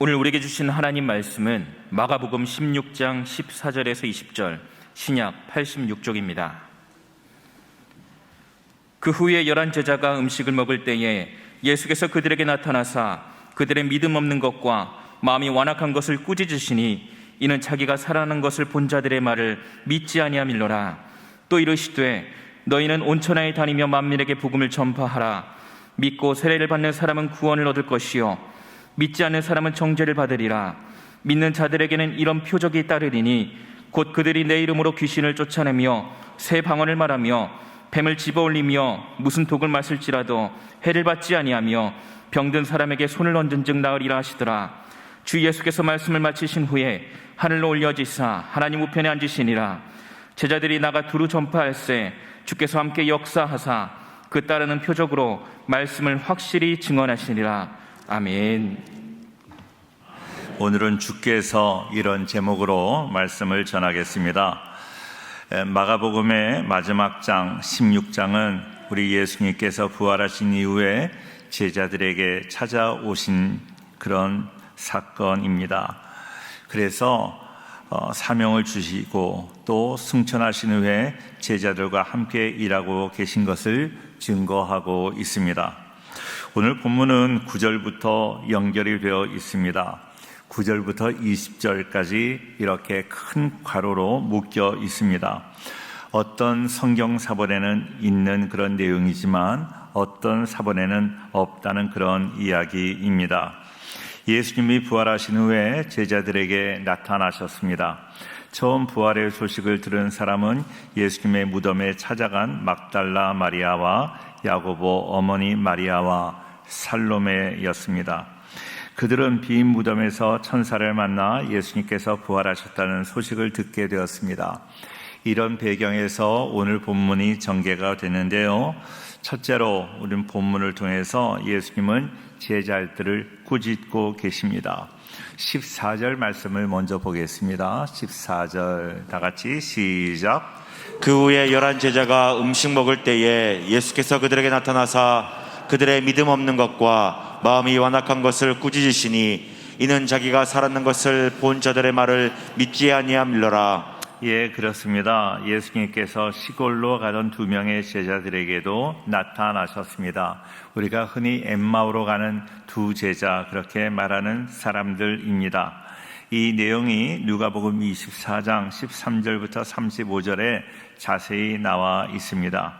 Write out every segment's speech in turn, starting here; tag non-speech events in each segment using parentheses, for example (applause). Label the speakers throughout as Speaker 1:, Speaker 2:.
Speaker 1: 오늘 우리에게 주신 하나님 말씀은 마가복음 16장 14절에서 20절 신약 86쪽입니다. 그 후에 열한 제자가 음식을 먹을 때에 예수께서 그들에게 나타나사 그들의 믿음 없는 것과 마음이 완악한 것을 꾸짖으시니 이는 자기가 살아난 것을 본 자들의 말을 믿지 아니함일러라 또 이르시되 너희는 온 천하에 다니며 만민에게 복음을 전파하라 믿고 세례를 받는 사람은 구원을 얻을 것이요 믿지 않는 사람은 정죄를 받으리라. 믿는 자들에게는 이런 표적이 따르리니 곧 그들이 내 이름으로 귀신을 쫓아내며 새 방언을 말하며 뱀을 집어올리며 무슨 독을 마실지라도 해를 받지 아니하며 병든 사람에게 손을 얹은 즉 나으리라 하시더라. 주 예수께서 말씀을 마치신 후에 하늘로 올려지사 하나님 우편에 앉으시니라. 제자들이 나가 두루 전파할세 주께서 함께 역사하사 그 따르는 표적으로 말씀을 확실히 증언하시니라 아멘.
Speaker 2: 오늘은 주께서 이런 제목으로 말씀을 전하겠습니다. 에, 마가복음의 마지막 장 16장은 우리 예수님께서 부활하신 이후에 제자들에게 찾아오신 그런 사건입니다. 그래서 어, 사명을 주시고 또 승천하신 후에 제자들과 함께 일하고 계신 것을 증거하고 있습니다. 오늘 본문은 9절부터 연결이 되어 있습니다. 9절부터 20절까지 이렇게 큰 괄호로 묶여 있습니다. 어떤 성경 사본에는 있는 그런 내용이지만 어떤 사본에는 없다는 그런 이야기입니다. 예수님이 부활하신 후에 제자들에게 나타나셨습니다. 처음 부활의 소식을 들은 사람은 예수님의 무덤에 찾아간 막달라 마리아와 야고보 어머니 마리아와 살로메였습니다. 그들은 빈 무덤에서 천사를 만나 예수님께서 부활하셨다는 소식을 듣게 되었습니다. 이런 배경에서 오늘 본문이 전개가 되는데요. 첫째로 우리는 본문을 통해서 예수님은 제자들을 꾸짖고 계십니다. 14절 말씀을 먼저 보겠습니다. 14절 다 같이 시작.
Speaker 3: 그 후에 열한 제자가 음식 먹을 때에 예수께서 그들에게 나타나사 그들의 믿음 없는 것과 마음이 완악한 것을 꾸짖으시니 이는 자기가 살았는 것을 본 자들의 말을 믿지 아니함일러라
Speaker 2: 예, 그렇습니다. 예수님께서 시골로 가던 두 명의 제자들에게도 나타나셨습니다. 우리가 흔히 엠마오로 가는 두 제자 그렇게 말하는 사람들입니다. 이 내용이 누가복음 24장 13절부터 35절에 자세히 나와 있습니다.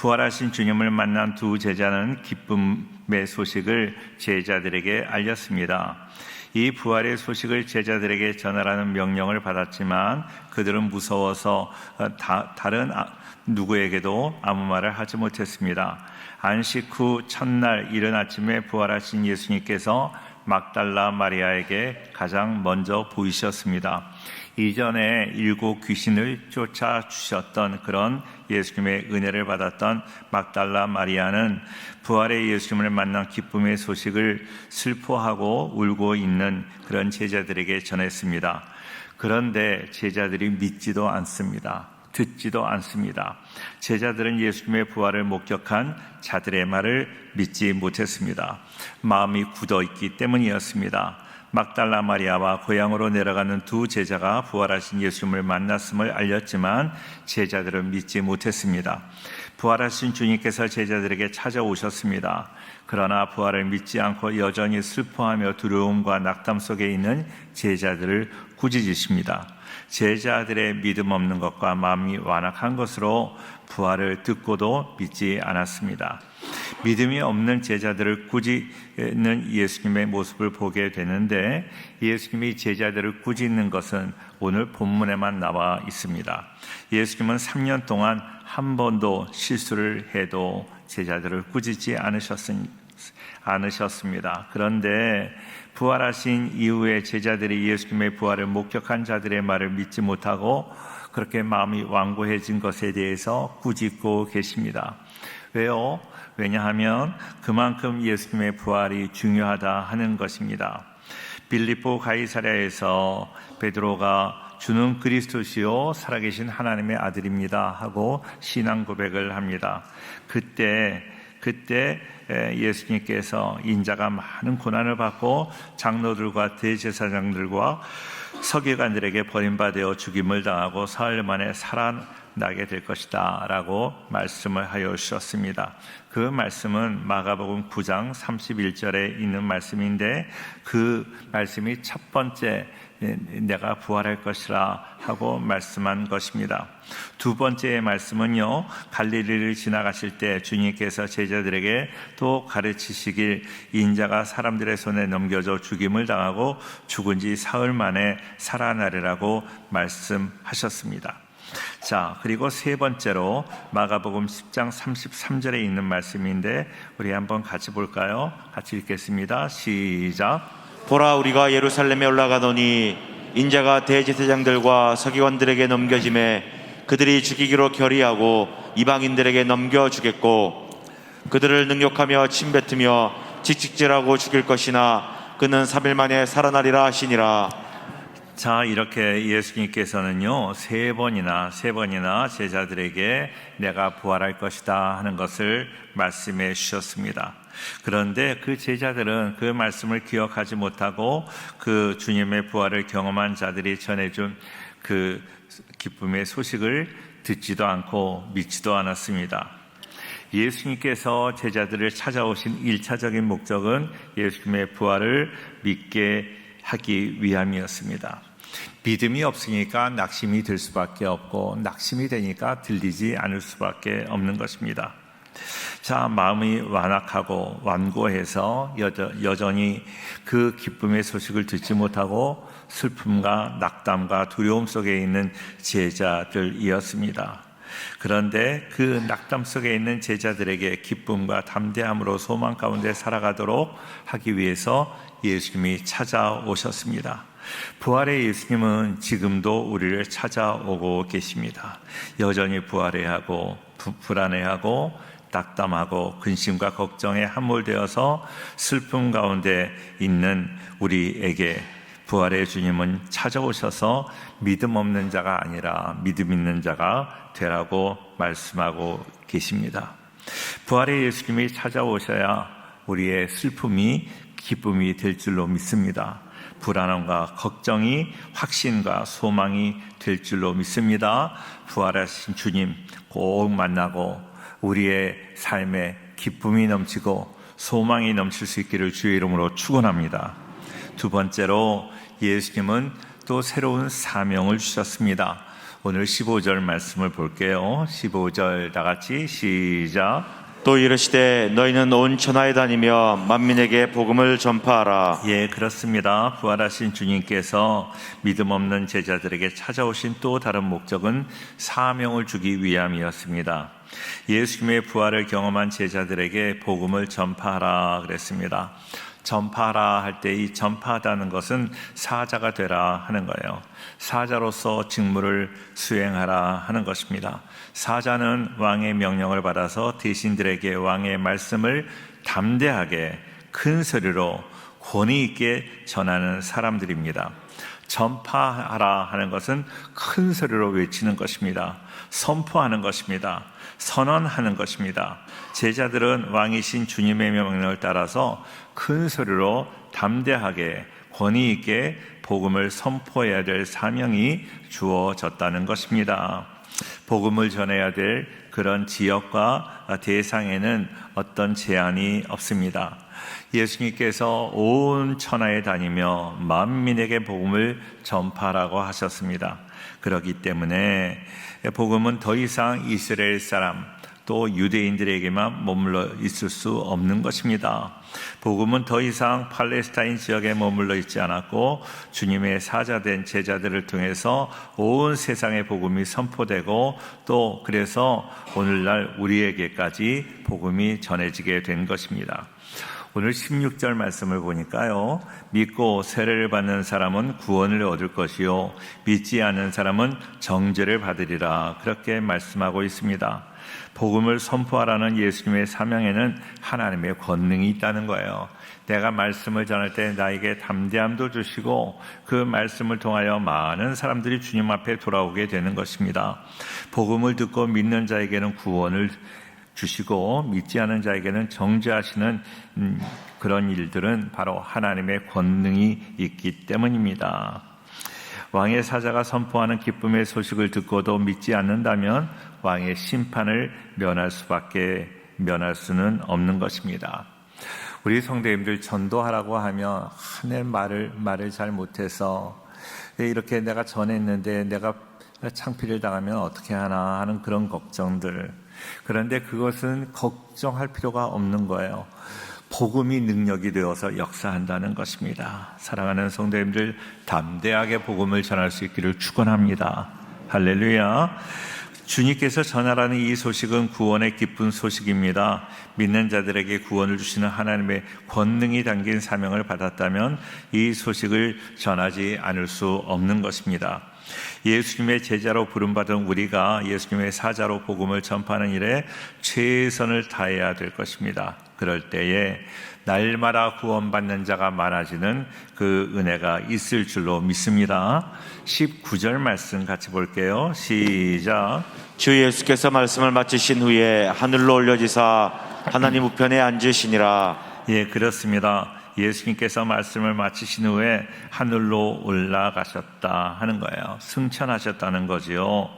Speaker 2: 부활하신 주님을 만난 두 제자는 기쁨의 소식을 제자들에게 알렸습니다. 이 부활의 소식을 제자들에게 전하라는 명령을 받았지만 그들은 무서워서 다, 다른 아, 누구에게도 아무 말을 하지 못했습니다. 안식 후 첫날 이른 아침에 부활하신 예수님께서 막달라 마리아에게 가장 먼저 보이셨습니다. 이전에 일곱 귀신을 쫓아 주셨던 그런 예수님의 은혜를 받았던 막달라 마리아는 부활의 예수님을 만난 기쁨의 소식을 슬퍼하고 울고 있는 그런 제자들에게 전했습니다. 그런데 제자들이 믿지도 않습니다. 듣지도 않습니다. 제자들은 예수님의 부활을 목격한 자들의 말을 믿지 못했습니다. 마음이 굳어 있기 때문이었습니다. 막달라 마리아와 고향으로 내려가는 두 제자가 부활하신 예수님을 만났음을 알렸지만 제자들은 믿지 못했습니다. 부활하신 주님께서 제자들에게 찾아오셨습니다. 그러나 부활을 믿지 않고 여전히 슬퍼하며 두려움과 낙담 속에 있는 제자들을 꾸짖으십니다. 제자들의 믿음 없는 것과 마음이 완악한 것으로 부활을 듣고도 믿지 않았습니다. 믿음이 없는 제자들을 꾸짖는 예수님의 모습을 보게 되는데 예수님이 제자들을 꾸짖는 것은 오늘 본문에만 나와 있습니다. 예수님은 3년 동안 한 번도 실수를 해도 제자들을 꾸짖지 않으셨습니다. 그런데 부활하신 이후에 제자들이 예수님의 부활을 목격한 자들의 말을 믿지 못하고 그렇게 마음이 완고해진 것에 대해서 꾸짖고 계십니다. 왜요? 왜냐하면 그만큼 예수님의 부활이 중요하다 하는 것입니다. 빌립보 가이사랴에서 베드로가 주는 그리스도시요 살아계신 하나님의 아들입니다 하고 신앙 고백을 합니다. 그때 그때 에, 예수님께서 인자가 많은 고난을 받고 장로들과 대제사장들과 서기관들에게 버림받아 죽임을 당하고 사흘 만에 살아 나게 될 것이다 라고 말씀을 하여 주셨습니다. 그 말씀은 마가복음 9장 31절에 있는 말씀인데 그 말씀이 첫 번째 내가 부활할 것이라 하고 말씀한 것입니다. 두 번째 말씀은요, 갈릴리를 지나가실 때 주님께서 제자들에게 또 가르치시길 인자가 사람들의 손에 넘겨져 죽임을 당하고 죽은 지 사흘 만에 살아나리라고 말씀하셨습니다. 자, 그리고 세 번째로 마가복음 10장 33절에 있는 말씀인데 우리 한번 같이 볼까요? 같이 읽겠습니다. 시작.
Speaker 3: 보라 우리가 예루살렘에 올라가더니 인자가 대제사장들과 서기관들에게 넘겨짐에 그들이 죽이기로 결의하고 이방인들에게 넘겨 주겠고 그들을 능욕하며 침뱉으며 직직질하고 죽일 것이나 그는 3일 만에 살아나리라 하시니라
Speaker 2: 자, 이렇게 예수님께서는요, 세 번이나, 세 번이나 제자들에게 내가 부활할 것이다 하는 것을 말씀해 주셨습니다. 그런데 그 제자들은 그 말씀을 기억하지 못하고 그 주님의 부활을 경험한 자들이 전해준 그 기쁨의 소식을 듣지도 않고 믿지도 않았습니다. 예수님께서 제자들을 찾아오신 일차적인 목적은 예수님의 부활을 믿게 하기 위함이었습니다. 믿음이 없으니까 낙심이 될 수밖에 없고 낙심이 되니까 들리지 않을 수밖에 없는 것입니다. 자, 마음이 완악하고 완고해서 여전히 그 기쁨의 소식을 듣지 못하고 슬픔과 낙담과 두려움 속에 있는 제자들이었습니다. 그런데 그 낙담 속에 있는 제자들에게 기쁨과 담대함으로 소망 가운데 살아가도록 하기 위해서 예수님이 찾아오셨습니다. 부활의 예수님은 지금도 우리를 찾아오고 계십니다. 여전히 부활해하고 불안해하고 낙담하고 근심과 걱정에 함몰되어서 슬픔 가운데 있는 우리에게 부활의 주님은 찾아오셔서 믿음 없는 자가 아니라 믿음 있는 자가 되라고 말씀하고 계십니다. 부활의 예수님이 찾아오셔야 우리의 슬픔이 기쁨이 될 줄로 믿습니다. 불안함과 걱정이 확신과 소망이 될 줄로 믿습니다. 부활하신 주님 꼭 만나고 우리의 삶에 기쁨이 넘치고 소망이 넘칠 수 있기를 주의 이름으로 축원합니다. 두 번째로 예수님은 또 새로운 사명을 주셨습니다. 오늘 15절 말씀을 볼게요. 15절 다 같이 시작.
Speaker 3: 또 이르시되 너희는 온 천하에 다니며 만민에게 복음을 전파하라
Speaker 2: 예, 그렇습니다. 부활하신 주님께서 믿음 없는 제자들에게 찾아오신 또 다른 목적은 사명을 주기 위함이었습니다. 예수님의 부활을 경험한 제자들에게 복음을 전파하라 그랬습니다. 전파하라 할 때 이 전파하다는 것은 사자가 되라 하는 거예요. 사자로서 직무를 수행하라 하는 것입니다. 사자는 왕의 명령을 받아서 대신들에게 왕의 말씀을 담대하게 큰 소리로 권위 있게 전하는 사람들입니다. 전파하라 하는 것은 큰 소리로 외치는 것입니다. 선포하는 것입니다. 선언하는 것입니다. 제자들은 왕이신 주님의 명령을 따라서 큰 소리로 담대하게 권위 있게 복음을 선포해야 될 사명이 주어졌다는 것입니다. 복음을 전해야 될 그런 지역과 대상에는 어떤 제한이 없습니다. 예수님께서 온 천하에 다니며 만민에게 복음을 전파라고 하셨습니다. 그렇기 때문에 복음은 더 이상 이스라엘 사람 또 유대인들에게만 머물러 있을 수 없는 것입니다. 복음은 더 이상 팔레스타인 지역에 머물러 있지 않았고 주님의 사자된 제자들을 통해서 온 세상의 복음이 선포되고 또 그래서 오늘날 우리에게까지 복음이 전해지게 된 것입니다. 오늘 16절 말씀을 보니까요. 믿고 세례를 받는 사람은 구원을 얻을 것이요. 믿지 않는 사람은 정죄를 받으리라. 그렇게 말씀하고 있습니다. 복음을 선포하라는 예수님의 사명에는 하나님의 권능이 있다는 거예요. 내가 말씀을 전할 때 나에게 담대함도 주시고 그 말씀을 통하여 많은 사람들이 주님 앞에 돌아오게 되는 것입니다. 복음을 듣고 믿는 자에게는 구원을 주시고 믿지 않은 자에게는 정죄하시는 음, 그런 일들은 바로 하나님의 권능이 있기 때문입니다. 왕의 사자가 선포하는 기쁨의 소식을 듣고도 믿지 않는다면 왕의 심판을 면할 수밖에 면할 수는 없는 것입니다. 우리 성도님들 전도하라고 하면 내 말을 말을 잘 못해서 이렇게 내가 전했는데 내가 창피를 당하면 어떻게 하나 하는 그런 걱정들. 그런데 그것은 걱정할 필요가 없는 거예요. 복음이 능력이 되어서 역사한다는 것입니다. 사랑하는 성도님들 담대하게 복음을 전할 수 있기를 축원합니다. 할렐루야. 주님께서 전하라는 이 소식은 구원의 기쁜 소식입니다. 믿는 자들에게 구원을 주시는 하나님의 권능이 담긴 사명을 받았다면 이 소식을 전하지 않을 수 없는 것입니다. 예수님의 제자로 부름받은 우리가 예수님의 사자로 복음을 전파하는 일에 최선을 다해야 될 것입니다. 그럴 때에 날마다 구원받는 자가 많아지는 그 은혜가 있을 줄로 믿습니다. 19절 말씀 같이 볼게요. 시작.
Speaker 3: 주 예수께서 말씀을 마치신 후에 하늘로 올려지사 하나님 우편에 앉으시니라
Speaker 2: 예, 그렇습니다. 예수님께서 말씀을 마치신 후에 하늘로 올라가셨다 하는 거예요. 승천하셨다는 거지요.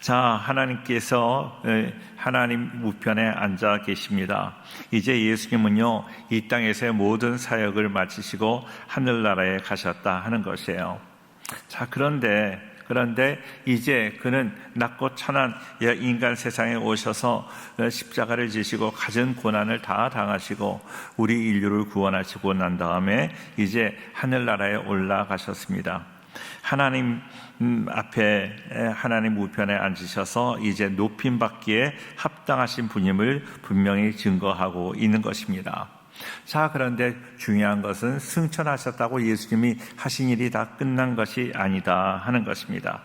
Speaker 2: 자, 하나님께서 에, 하나님 우편에 앉아 계십니다. 이제 예수님은요, 이 땅에서의 모든 사역을 마치시고 하늘나라에 가셨다 하는 것이에요. 자, 그런데 그런데 이제 그는 낮고 천한 인간 세상에 오셔서 십자가를 지시고 가진 고난을 다 당하시고 우리 인류를 구원하시고 난 다음에 이제 하늘나라에 올라가셨습니다. 하나님 앞에 하나님 우편에 앉으셔서 이제 높임 받기에 합당하신 분임을 분명히 증거하고 있는 것입니다. 자, 그런데 중요한 것은 승천하셨다고 예수님이 하신 일이 다 끝난 것이 아니다 하는 것입니다.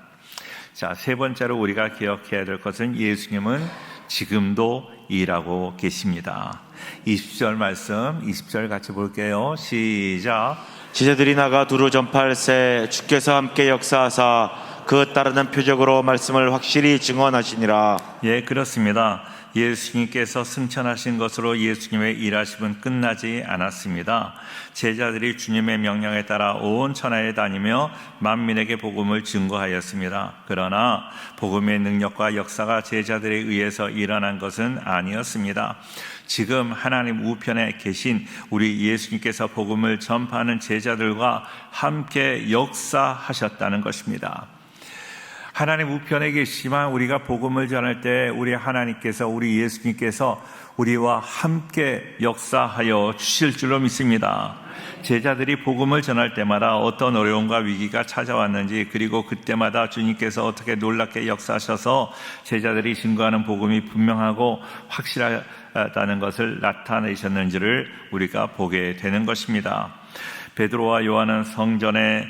Speaker 2: 자, 세 번째로 우리가 기억해야 될 것은 예수님은 지금도 일하고 계십니다. 20절 말씀, 20절 같이 볼게요. 시작.
Speaker 3: 제자들이 나가 두루 전파할새 주께서 함께 역사하사 그 따르는 표적으로 말씀을 확실히 증언하시니라
Speaker 2: 예, 그렇습니다. 예수님께서 승천하신 것으로 예수님의 일하심은 끝나지 않았습니다. 제자들이 주님의 명령에 따라 온 천하에 다니며 만민에게 복음을 증거하였습니다. 그러나 복음의 능력과 역사가 제자들에 의해서 일어난 것은 아니었습니다. 지금 하나님 우편에 계신 우리 예수님께서 복음을 전파하는 제자들과 함께 역사하셨다는 것입니다. 하나님 우편에 계시지만 우리가 복음을 전할 때 우리 하나님께서 우리 예수님께서 우리와 함께 역사하여 주실 줄로 믿습니다. 제자들이 복음을 전할 때마다 어떤 어려움과 위기가 찾아왔는지 그리고 그때마다 주님께서 어떻게 놀랍게 역사하셔서 제자들이 증거하는 복음이 분명하고 확실하다는 것을 나타내셨는지를 우리가 보게 되는 것입니다. 베드로와 요한은 성전에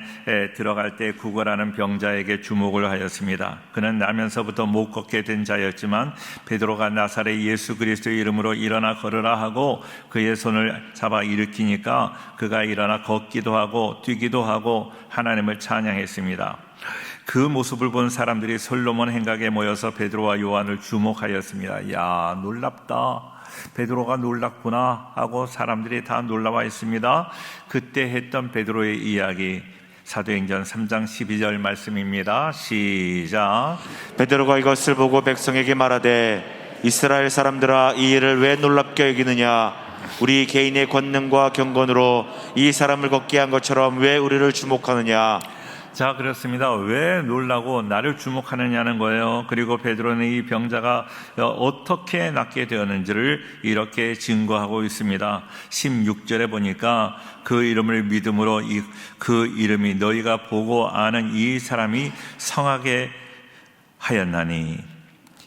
Speaker 2: 들어갈 때 구걸하는 병자에게 주목을 하였습니다. 그는 나면서부터 못 걷게 된 자였지만 베드로가 나사렛 예수 그리스도의 이름으로 일어나 걸으라 하고 그의 손을 잡아 일으키니까 그가 일어나 걷기도 하고 뛰기도 하고 하나님을 찬양했습니다. 그 모습을 본 사람들이 솔로몬 행각에 모여서 베드로와 요한을 주목하였습니다. 야, 놀랍다. 베드로가 놀랐구나 하고 사람들이 다 놀라와 있습니다. 그때 했던 베드로의 이야기 사도행전 3장 12절 말씀입니다. 시작.
Speaker 3: 베드로가 이것을 보고 백성에게 말하되 이스라엘 사람들아 이 일을 왜 놀랍게 여기느냐 우리 개인의 권능과 경건으로 이 사람을 걷게 한 것처럼 왜 우리를 주목하느냐
Speaker 2: 자, 그렇습니다. 왜 놀라고 나를 주목하느냐는 거예요. 그리고 베드로는 이 병자가 어떻게 낫게 되었는지를 이렇게 증거하고 있습니다. 16절에 보니까 그 이름을 믿음으로 이, 그 이름이 너희가 보고 아는 이 사람이 성하게 하였나니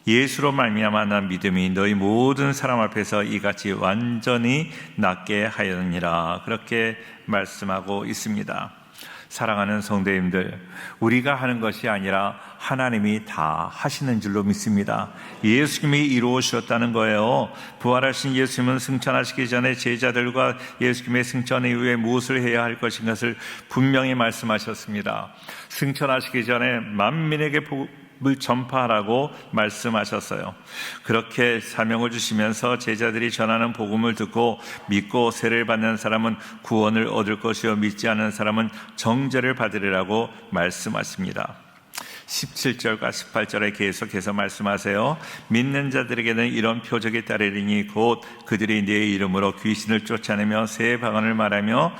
Speaker 2: 예수로 말미암아 난 믿음이 너희 모든 사람 앞에서 이같이 완전히 낫게 하였느니라 그렇게 말씀하고 있습니다. 사랑하는 성도님들, 우리가 하는 것이 아니라 하나님이 다 하시는 줄로 믿습니다. 예수님이 이루어주셨다는 거예요. 부활하신 예수님은 승천하시기 전에 제자들과 예수님의 승천 이후에 무엇을 해야 할 것인 것을 분명히 말씀하셨습니다. 승천하시기 전에 만민에게 전파하라고 말씀하셨어요. 그렇게 사명을 주시면서 제자들이 전하는 복음을 듣고 믿고 세를 받는 사람은 구원을 얻을 것이요 믿지 않는 사람은 정죄를 받으리라고 말씀하십니다. 17절과 18절에 계속해서 말씀하세요. 믿는 자들에게는 이런 표적이 따르리니 곧 그들이 내 이름으로 귀신을 쫓아내며 새 방언을 말하며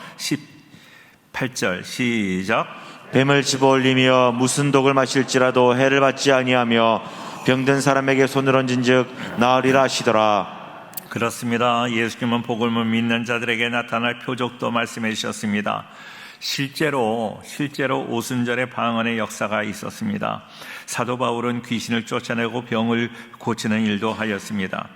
Speaker 2: 18절 시작
Speaker 3: 뱀을 집어올리며 무슨 독을 마실지라도 해를 받지 아니하며 병든 사람에게 손을 얹은즉 나으리라 하시더라.
Speaker 2: 그렇습니다. 예수님은 복음을 믿는 자들에게 나타날 표적도 말씀해 주셨습니다. 실제로 실제로 오순절의 방언의 역사가 있었습니다. 사도 바울은 귀신을 쫓아내고 병을 고치는 일도 하였습니다.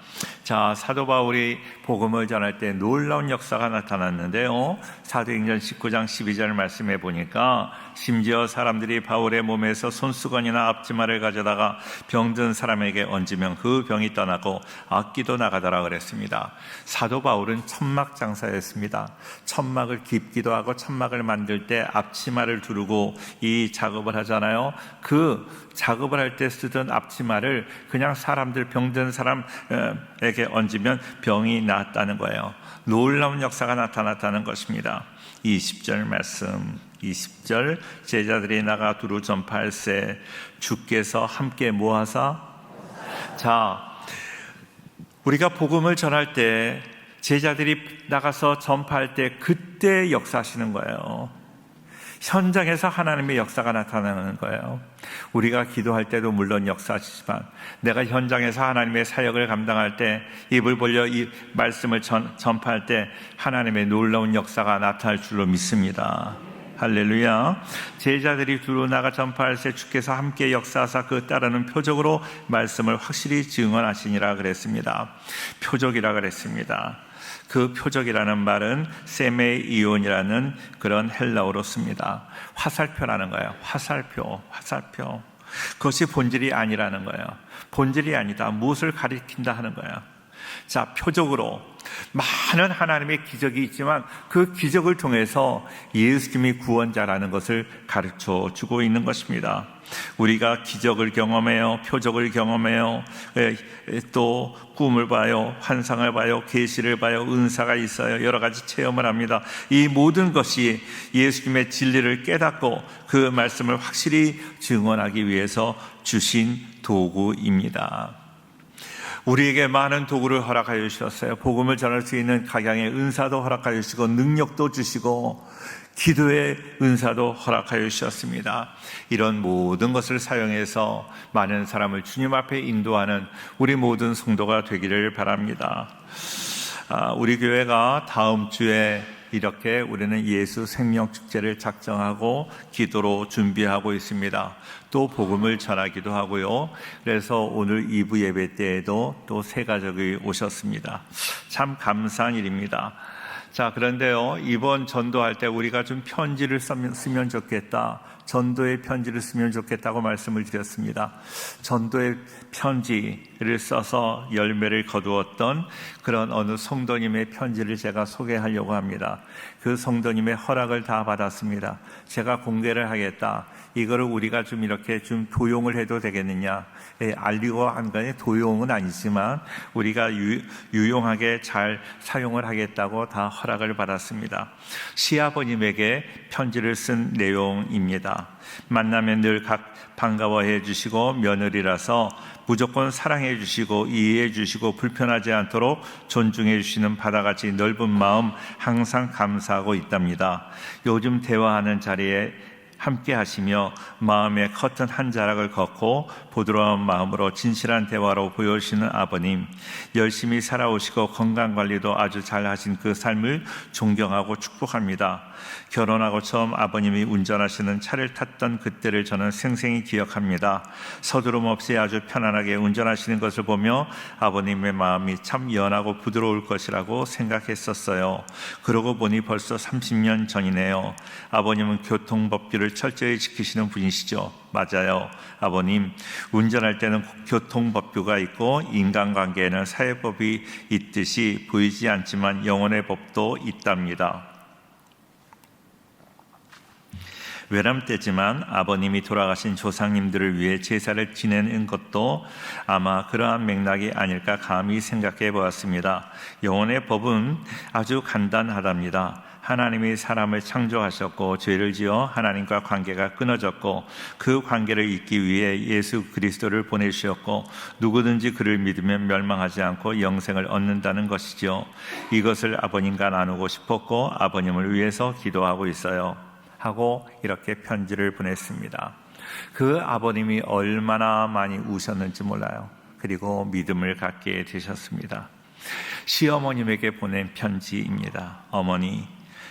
Speaker 2: 자, 사도 바울이 복음을 전할 때 놀라운 역사가 나타났는데요. 사도행전 19장 12절 말씀해 보니까 심지어 사람들이 바울의 몸에서 손수건이나 앞치마를 가져다가 병든 사람에게 얹으면 그 병이 떠나고 악기도 나가더라 그랬습니다. 사도 바울은 천막 장사였습니다. 천막을 깁기도 하고 천막을 만들 때 앞치마를 두르고 이 작업을 하잖아요. 그 작업을 할 때 쓰던 앞치마를 그냥 사람들 병든 사람에게 얹으면 병이 낫다는 거예요. 놀라운 역사가 나타났다는 것입니다. 20절 말씀 20절 제자들이 나가 두루 전파할세 주께서 함께 모아사 자 우리가 복음을 전할 때 제자들이 나가서 전파할 때 그때 역사하시는 거예요. 현장에서 하나님의 역사가 나타나는 거예요. 우리가 기도할 때도 물론 역사하시지만 내가 현장에서 하나님의 사역을 감당할 때 입을 벌려 이 말씀을 전, 전파할 때 하나님의 놀라운 역사가 나타날 줄로 믿습니다. 할렐루야. 제자들이 두루 나가 전파할 때 주께서 함께 역사하사 그 따르는 표적으로 말씀을 확실히 증언하시니라 그랬습니다. 표적이라 그랬습니다. 그 표적이라는 말은 세메이온이라는 그런 헬라어로 씁니다. 화살표라는 거예요. 화살표, 화살표. 그것이 본질이 아니라는 거예요. 본질이 아니다. 무엇을 가리킨다 하는 거예요. 자, 표적으로 많은 하나님의 기적이 있지만 그 기적을 통해서 예수님이 구원자라는 것을 가르쳐 주고 있는 것입니다. 우리가 기적을 경험해요, 표적을 경험해요, 에, 에, 또 꿈을 봐요, 환상을 봐요, 계시를 봐요, 은사가 있어요, 여러 가지 체험을 합니다. 이 모든 것이 예수님의 진리를 깨닫고 그 말씀을 확실히 증언하기 위해서 주신 도구입니다. 우리에게 많은 도구를 허락하여 주셨어요. 복음을 전할 수 있는 각양의 은사도 허락하여 주시고 능력도 주시고 기도의 은사도 허락하여 주셨습니다. 이런 모든 것을 사용해서 많은 사람을 주님 앞에 인도하는 우리 모든 성도가 되기를 바랍니다. 아, 우리 교회가 다음 주에 이렇게 우리는 예수 생명 축제를 작정하고 기도로 준비하고 있습니다. 또 복음을 전하기도 하고요. 그래서 오늘 2부 예배 때에도 또 세 가족이 오셨습니다. 참 감사한 일입니다. 자, 그런데요, 이번 전도할 때 우리가 좀 편지를 쓰면, 좋겠다. 전도의 편지를 쓰면 좋겠다고 말씀을 드렸습니다. 전도의 편지 를 써서 열매를 거두었던 그런 어느 성도님의 편지를 제가 소개하려고 합니다. 그 성도님의 허락을 다 받았습니다. 제가 공개를 하겠다. 이거를 우리가 좀 이렇게 좀 도용을 해도 되겠느냐. 예, 알리고 한 거에 도용은 아니지만 우리가 유, 유용하게 잘 사용을 하겠다고 다 허락을 받았습니다. 시아버님에게 편지를 쓴 내용입니다. 만나면 늘 각 반가워해 주시고 며느리라서 무조건 사랑해 주시고 이해해 주시고 불편하지 않도록 존중해 주시는 바다같이 넓은 마음 항상 감사하고 있답니다. 요즘 대화하는 자리에 함께 하시며 마음의 커튼 한 자락을 걷고 부드러운 마음으로 진실한 대화로 보여주시는 아버님 열심히 살아오시고 건강 관리도 아주 잘 하신 그 삶을 존경하고 축복합니다. 결혼하고 처음 아버님이 운전하시는 차를 탔던 그때를 저는 생생히 기억합니다. 서두름 없이 아주 편안하게 운전하시는 것을 보며 아버님의 마음이 참 연하고 부드러울 것이라고 생각했었어요. 그러고 보니 벌써 30년 전이네요. 아버님은 교통법규를 철저히 지키시는 분이시죠. 맞아요. 아버님, 운전할 때는 교통법규가 있고 인간관계에는 사회법이 있듯이 보이지 않지만 영혼의 법도 있답니다. 외람 때지만 아버님이 돌아가신 조상님들을 위해 제사를 지내는 것도 아마 그러한 맥락이 아닐까 감히 생각해 보았습니다. 영혼의 법은 아주 간단하답니다. 하나님이 사람을 창조하셨고 죄를 지어 하나님과 관계가 끊어졌고 그 관계를 잇기 위해 예수 그리스도를 보내주셨고 누구든지 그를 믿으면 멸망하지 않고 영생을 얻는다는 것이지요. 이것을 아버님과 나누고 싶었고 아버님을 위해서 기도하고 있어요. 하고 이렇게 편지를 보냈습니다. 그 아버님이 얼마나 많이 우셨는지 몰라요. 그리고 믿음을 갖게 되셨습니다. 시어머님에게 보낸 편지입니다. 어머니,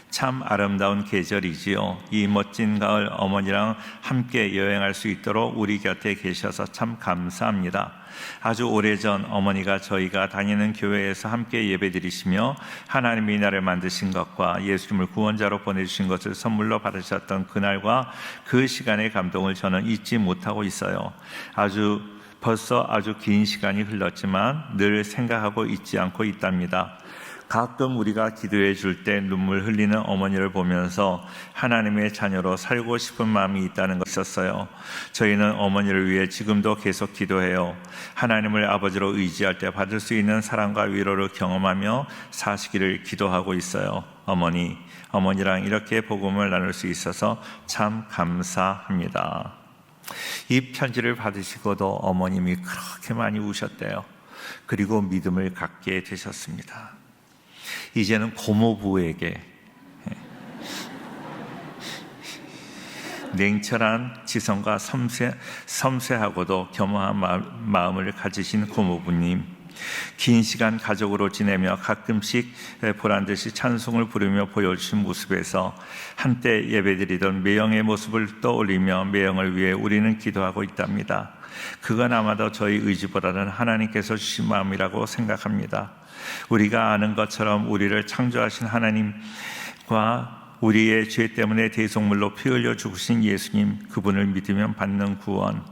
Speaker 2: 참 아름다운 계절이지요. 이 멋진 가을 어머니랑 함께 여행할 수 있도록 우리 곁에 계셔서 참 감사합니다. 아주 오래전 어머니가 저희가 다니는 교회에서 함께 예배드리시며 하나님이 나를 만드신 것과 예수님을 구원자로 보내주신 것을 선물로 받으셨던 그날과 그 시간의 감동을 저는 잊지 못하고 있어요. 아주 벌써 아주 긴 시간이 흘렀지만 늘 생각하고 있지 않고 있답니다. 가끔 우리가 기도해 줄 때 눈물 흘리는 어머니를 보면서 하나님의 자녀로 살고 싶은 마음이 있다는 것 있었어요. 저희는 어머니를 위해 지금도 계속 기도해요. 하나님을 아버지로 의지할 때 받을 수 있는 사랑과 위로를 경험하며 사시기를 기도하고 있어요. 어머니, 어머니랑 이렇게 복음을 나눌 수 있어서 참 감사합니다. 이 편지를 받으시고도 어머님이 그렇게 많이 우셨대요. 그리고 믿음을 갖게 되셨습니다. 이제는 고모부에게. 예, 냉철한 지성과 섬세, 섬세하고도 겸허한 마음을 가지신 고모부님 긴 시간 가족으로 지내며 가끔씩 보란 듯이 찬송을 부르며 보여주신 모습에서 한때 예배드리던 매형의 모습을 떠올리며 매형을 위해 우리는 기도하고 있답니다. 그건 아마도 저희 의지보다는 하나님께서 주신 마음이라고 생각합니다. 우리가 아는 것처럼 우리를 창조하신 하나님과 우리의 죄 때문에 대속물로 피 흘려 죽으신 예수님 그분을 믿으면 받는 구원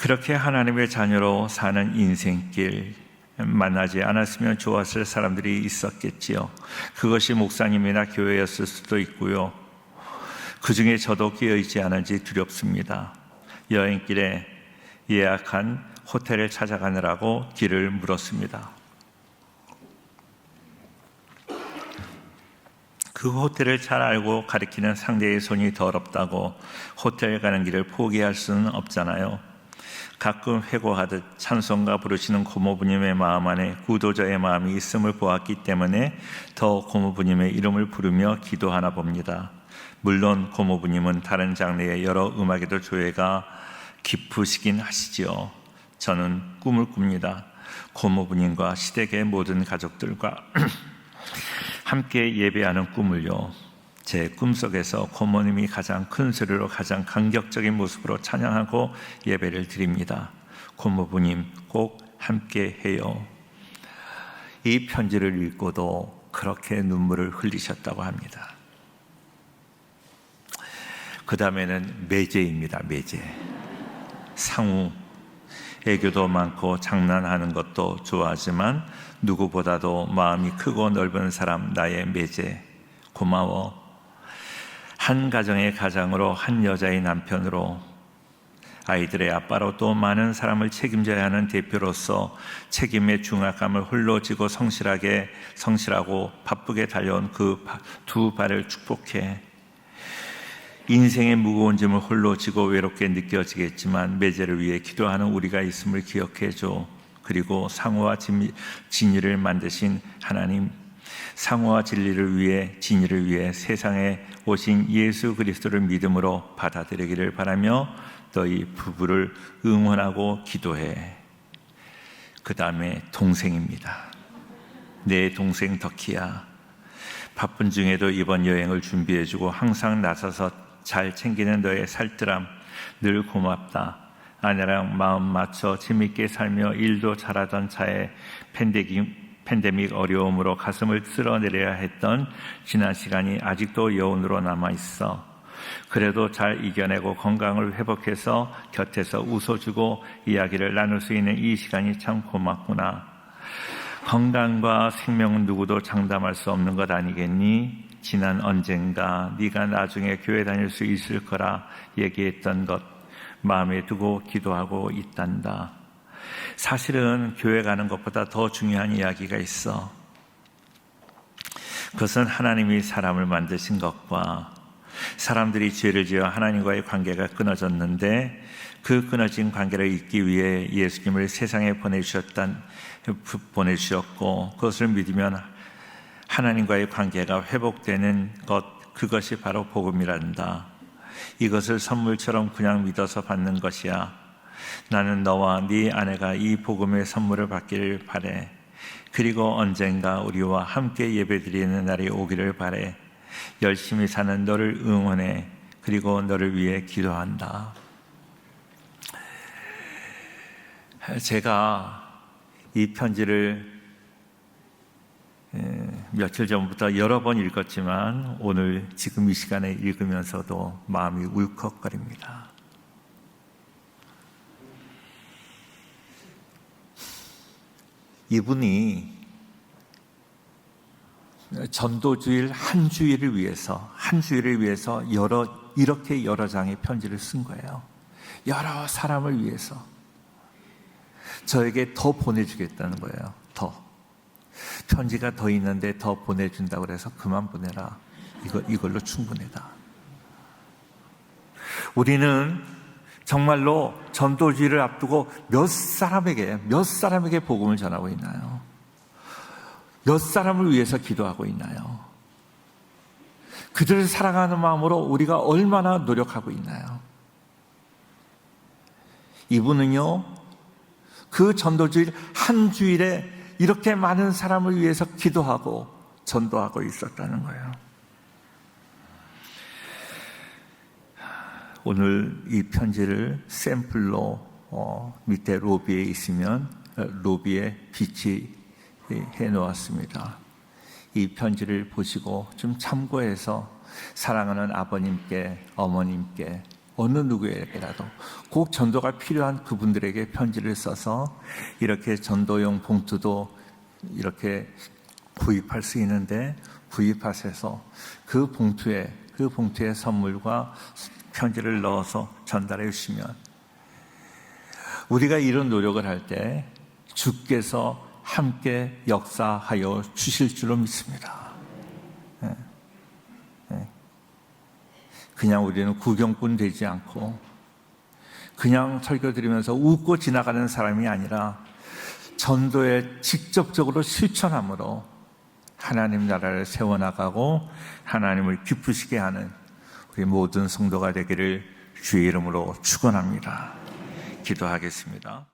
Speaker 2: 그렇게 하나님의 자녀로 사는 인생길 만나지 않았으면 좋았을 사람들이 있었겠지요. 그것이 목사님이나 교회였을 수도 있고요. 그 중에 저도 끼어 있지 않은지 두렵습니다. 여행길에 예약한 호텔을 찾아가느라고 길을 물었습니다. 그 호텔을 잘 알고 가리키는 상대의 손이 더럽다고 호텔 가는 길을 포기할 수는 없잖아요. 가끔 회고하듯 찬송가 부르시는 고모부님의 마음 안에 구도자의 마음이 있음을 보았기 때문에 더 고모부님의 이름을 부르며 기도하나 봅니다. 물론 고모부님은 다른 장르의 여러 음악에도 조예가 깊으시긴 하시지요. 저는 꿈을 꿉니다. 고모부님과 시댁의 모든 가족들과 (clears throat) 함께 예배하는 꿈을요. 제 꿈속에서 고모님이 가장 큰 소리로 가장 감격적인 모습으로 찬양하고 예배를 드립니다. 고모부님 꼭 함께 해요. 이 편지를 읽고도 그렇게 눈물을 흘리셨다고 합니다. 그 다음에는 매제입니다. 매제. 상우. 애교도 많고 장난하는 것도 좋아하지만 누구보다도 마음이 크고 넓은 사람 나의 매제. 고마워. 한 가정의 가장으로 한 여자의 남편으로 아이들의 아빠로 또 많은 사람을 책임져야 하는 대표로서 책임의 중압감을 홀로 지고 성실하게 성실하고 바쁘게 달려온 그 두 발을 축복해 인생의 무거운 짐을 홀로 지고 외롭게 느껴지겠지만 매제를 위해 기도하는 우리가 있음을 기억해 줘. 그리고 상호와 진리를 만드신 하나님 상호와 진리를 위해 진리를 위해 세상에 오신 예수 그리스도를 믿음으로 받아들이기를 바라며 너희 부부를 응원하고 기도해. 그 다음에 동생입니다. 내 동생 덕희야. 바쁜 중에도 이번 여행을 준비해주고 항상 나서서 잘 챙기는 너의 살뜰함 늘 고맙다. 아내랑 마음 맞춰 재밌게 살며 일도 잘하던 차에 팬데믹 팬데믹 어려움으로 가슴을 쓸어내려야 했던 지난 시간이 아직도 여운으로 남아 있어. 그래도 잘 이겨내고 건강을 회복해서 곁에서 웃어주고 이야기를 나눌 수 있는 이 시간이 참 고맙구나. 건강과 생명은 누구도 장담할 수 없는 것 아니겠니? 지난 언젠가 네가 나중에 교회 다닐 수 있을 거라 얘기했던 것 마음에 두고 기도하고 있단다. 사실은 교회 가는 것보다 더 중요한 이야기가 있어. 그것은 하나님이 사람을 만드신 것과 사람들이 죄를 지어 하나님과의 관계가 끊어졌는데 그 끊어진 관계를 잇기 위해 예수님을 세상에 보내주셨단 보내주셨고 그것을 믿으면 하나님과의 관계가 회복되는 것 그것이 바로 복음이란다. 이것을 선물처럼 그냥 믿어서 받는 것이야. 나는 너와 네 아내가 이 복음의 선물을 받기를 바래. 그리고 언젠가 우리와 함께 예배드리는 날이 오기를 바래. 열심히 사는 너를 응원해. 그리고 너를 위해 기도한다. 제가 이 편지를 에, 며칠 전부터 여러 번 읽었지만 오늘 지금 이 시간에 읽으면서도 마음이 울컥거립니다. 이분이 전도주일 한 주일을 위해서 한 주일을 위해서 여러 이렇게 여러 장의 편지를 쓴 거예요. 여러 사람을 위해서 저에게 더 보내주겠다는 거예요. 더 편지가 더 있는데 더 보내준다 그래서 그만 보내라. 이거 이걸로 충분하다. 우리는 정말로 전도주의를 앞두고 몇 사람에게 몇 사람에게 복음을 전하고 있나요? 몇 사람을 위해서 기도하고 있나요? 그들을 사랑하는 마음으로 우리가 얼마나 노력하고 있나요? 이분은요, 그 전도주일 한 주일에 이렇게 많은 사람을 위해서 기도하고 전도하고 있었다는 거예요. 오늘 이 편지를 샘플로 어, 밑에 로비에 있으면 어, 로비에 비치 해 놓았습니다. 이 편지를 보시고 좀 참고해서 사랑하는 아버님께 어머님께 어느 누구에게라도 꼭 전도가 필요한 그분들에게 편지를 써서 이렇게 전도용 봉투도 이렇게 구입할 수 있는데 구입하셔서 그 봉투에 그 봉투에 선물과 편지를 넣어서 전달해 주시면 우리가 이런 노력을 할 때 주께서 함께 역사하여 주실 줄로 믿습니다. 예. 예. 그냥 우리는 구경꾼 되지 않고 그냥 설교 드리면서 웃고 지나가는 사람이 아니라 전도에 직접적으로 실천함으로 하나님 나라를 세워나가고 하나님을 기쁘시게 하는 우리 모든 성도가 되기를 주의 이름으로 축원합니다. 기도하겠습니다.